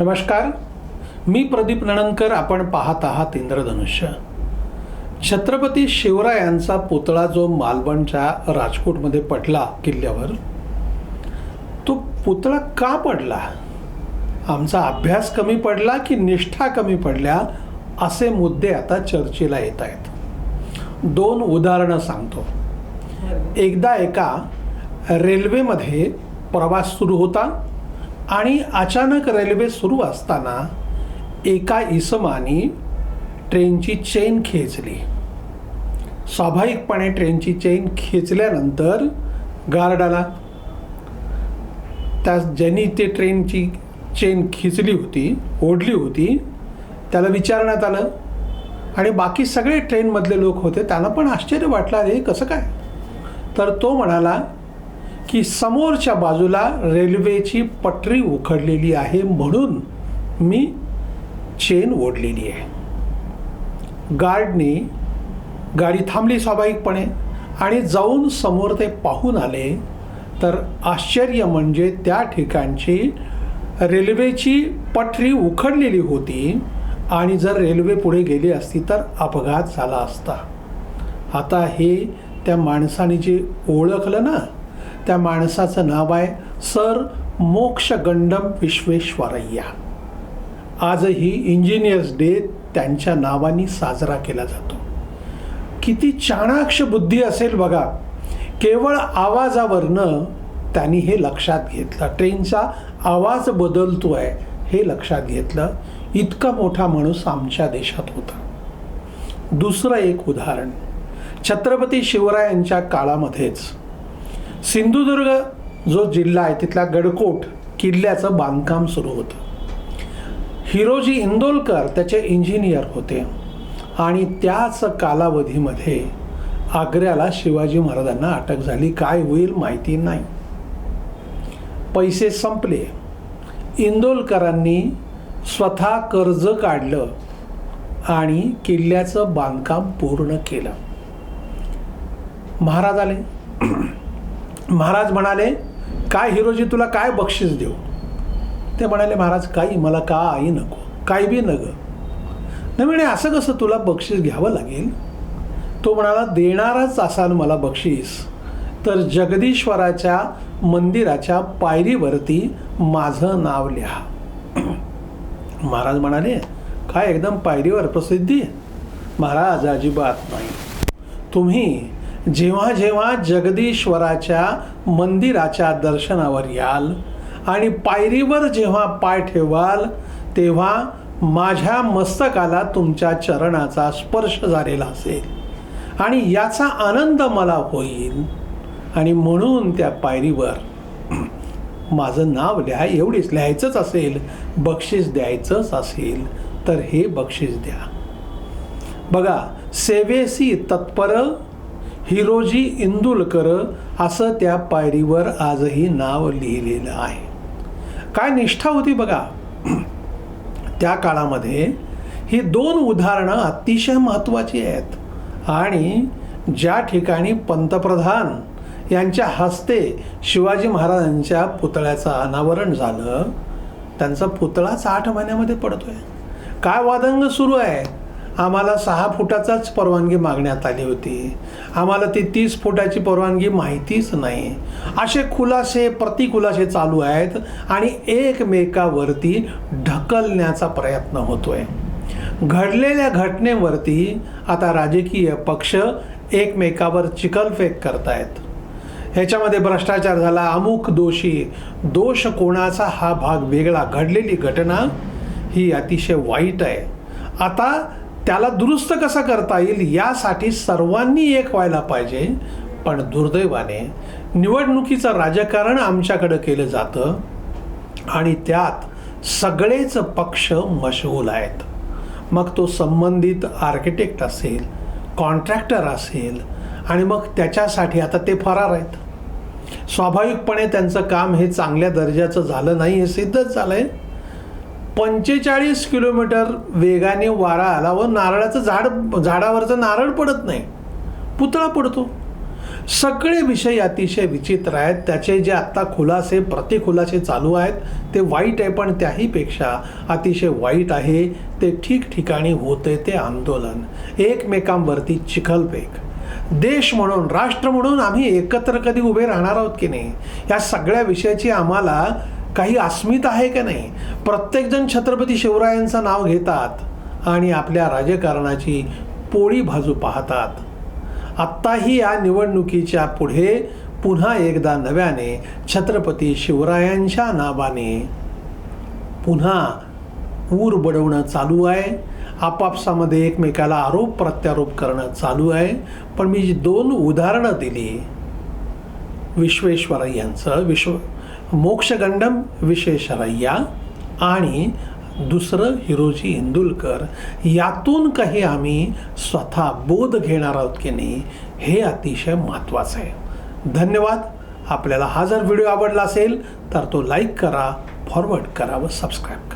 नमस्कार. मी प्रदीप नणंदकर आपण पाहत आहात इंद्रधनुष्य. छत्रपती शिवरायांचा पुतळा जो मालवणच्या राजकोटमध्ये पडला किल्ल्यावर तो पुतळा का पडला? आमचा अभ्यास कमी पडला की निष्ठा कमी पडल्या? असे मुद्दे आता चर्चेला येत आहेत. दोन उदाहरणं सांगतो. एकदा एका रेल्वेमध्ये प्रवास सुरू होता. आणि अचानक रेल्वे सुरू असताना एका इसमाने ट्रेनची चेन खेचली. स्वाभाविकपणे ट्रेनची चेन खेचल्यानंतर गार्ड आला. त्या ज्यांनी ते ट्रेनची चेन खिचली होती ओढली होती त्याला विचारण्यात आलं. आणि बाकी सगळे ट्रेनमधले लोक होते त्यांना पण आश्चर्य वाटलं अरे कसं काय? तर तो म्हणाला की समोरच्या बाजूला रेल्वेची पटरी उखडलेली आहे म्हणून मी चेन ओढलेली आहे. गार्डने गाडी थांबली स्वाभाविकपणे आणि जाऊन समोर ते पाहून आले तर आश्चर्य म्हणजे त्या ठिकाणची रेल्वेची पटरी उखडलेली होती आणि जर रेल्वे पुढे गेली असती तर अपघात झाला असता. आता हे त्या माणसाने जे ओळखलं ना त्या माणसाचं नाव आहे सर मोक्षगंडम विश्वेश्वरय्या. आजही इंजिनियर्स डे त्यांच्या नावाने साजरा केला जातो. किती चाणाक्ष बुद्धी असेल बघा. केवळ आवाजावरनं त्यांनी हे लक्षात घेतलं. ट्रेनचा आवाज बदलतो आहे हे लक्षात घेतलं. इतका मोठा माणूस आमच्या देशात होता. दुसरं एक उदाहरण. छत्रपती शिवरायांच्या काळामध्येच सिंधुदुर्ग जो जिल्हा आहे तिथला गडकोट किल्ल्याचं बांधकाम सुरू होतं. हिरोजी इंदोलकर त्याचे इंजिनियर होते आणि त्याच कालावधीमध्ये आग्र्याला शिवाजी महाराजांना अटक झाली. काय होईल माहिती नाही. पैसे संपले. इंदोलकरांनी स्वतः कर्ज काढलं आणि किल्ल्याचं बांधकाम पूर्ण केलं. महाराज आले. महाराज म्हणाले काय हिरोजी तुला काय बक्षीस देऊ? ते म्हणाले महाराज काही मला काही नको काही बी नग. नाही म्हणे असं कसं तुला बक्षीस घ्यावं लागेल? तो म्हणाला देणारच असाल मला बक्षीस तर जगदीश्वराच्या मंदिराच्या पायरीवरती माझं नाव लिहा. महाराज म्हणाले काय एकदम पायरीवर प्रसिद्धी? महाराज अजिबात नाही. तुम्ही जेव्हा जेव्हा जगदीश्वराच्या मंदिराच्या दर्शनावर याल आणि पायरीवर जेव्हा पाय ठेवाल तेव्हा माझ्या मस्तकाला तुमच्या चरणाचा स्पर्श झालेला असेल आणि याचा आनंद मला होईल. आणि म्हणून त्या पायरीवर माझं नाव लिहा एवढीच लिहायचंच असेल बक्षीस द्यायचंच असेल तर हे बक्षीस द्या. बघा सेवेसी तत्पर हिरोजी इंदुलकर असं त्या पायरीवर आजही नाव लिहिलेलं आहे. काय निष्ठा होती बघा. त्या काळामध्ये ही दोन उदाहरणं अतिशय महत्त्वाची आहेत. आणि ज्या ठिकाणी पंतप्रधान यांच्या हस्ते शिवाजी महाराजांच्या पुतळ्याचं अनावरण झालं त्यांचा पुतळाच आठ महिन्यामध्ये पडतोय. काय वादंग सुरू आहे आम्हाला सहा फुटाचाच परवानगी मागण्यात आली होती. आम्हाला ती तीस फुटाची परवानगी माहितीच नाही. असे खुलासे प्रतिखुलासे चालू आहेत आणि एकमेकावरती ढकलण्याचा प्रयत्न होतोय. घडलेल्या घटनेवरती आता राजकीय पक्ष एकमेकावर चिखलफेक करतायत. ह्याच्यामध्ये भ्रष्टाचार झाला अमुक दोषी दोष कोणाचा हा भाग वेगळा. घडलेली घटना ही अतिशय वाईट आहे. आता त्याला दुरुस्त कसा करता येईल यासाठी सर्वांनी एक व्हायला पाहिजे. पण दुर्दैवाने निवडणुकीचं राजकारण आमच्याकडं केलं जातं आणि त्यात सगळेच पक्ष मशगूल आहेत. मग तो संबंधित आर्किटेक्ट असेल कॉन्ट्रॅक्टर असेल आणि मग त्याच्यासाठी आता ते फरार आहेत. स्वाभाविकपणे त्यांचं काम हे चांगल्या दर्जाचं झालं नाही हे सिद्धच झालं आहे पंचेचाळीस किलोमीटर वेगाने वारा आला व नारळाचं झाड झाडावरचं नारळ पडत नाही. पुतळा पडतो. सगळे विषय अतिशय विचित्र आहेत. त्याचे जे आत्ता खुलासे प्रतिखुलासे चालू आहेत ते वाईट आहे पण त्याहीपेक्षा अतिशय वाईट आहे. ते ठिकठिकाणी होते ते आंदोलन. एकमेकांवरती चिखलफेक देश म्हणून राष्ट्र म्हणून आम्ही एकत्र कधी उभे राहणार आहोत की नाही? या सगळ्या विषयाची आम्हाला काही अस्मित आहे का नाही? प्रत्येकजण छत्रपती शिवरायांचं नाव घेतात आणि आपल्या राजकारणाची पोळी भाजू पाहतात. आत्ताही या निवडणुकीच्या पुढे पुन्हा एकदा नव्याने छत्रपती शिवरायांच्या नावाने पुन्हा ऊर बडवणं चालू आहे. आपापसामध्ये एकमेकाला आरोप प्रत्यारोप करणं चालू आहे. पण मी जी दोन उदाहरणं दिली विश्वेश्वर यांचं विश्व मोक्षगंडम विश्वेश्वरय्या आणि दुसरं हिरोजी इंदुलकर यातून काही आम्ही स्वतः बोध घेणार आहोत की नाही हे अतिशय महत्त्वाचं आहे. धन्यवाद. आपल्याला हा जर व्हिडिओ आवडला असेल तर तो लाईक करा फॉरवर्ड करा व सबस्क्राईब करा.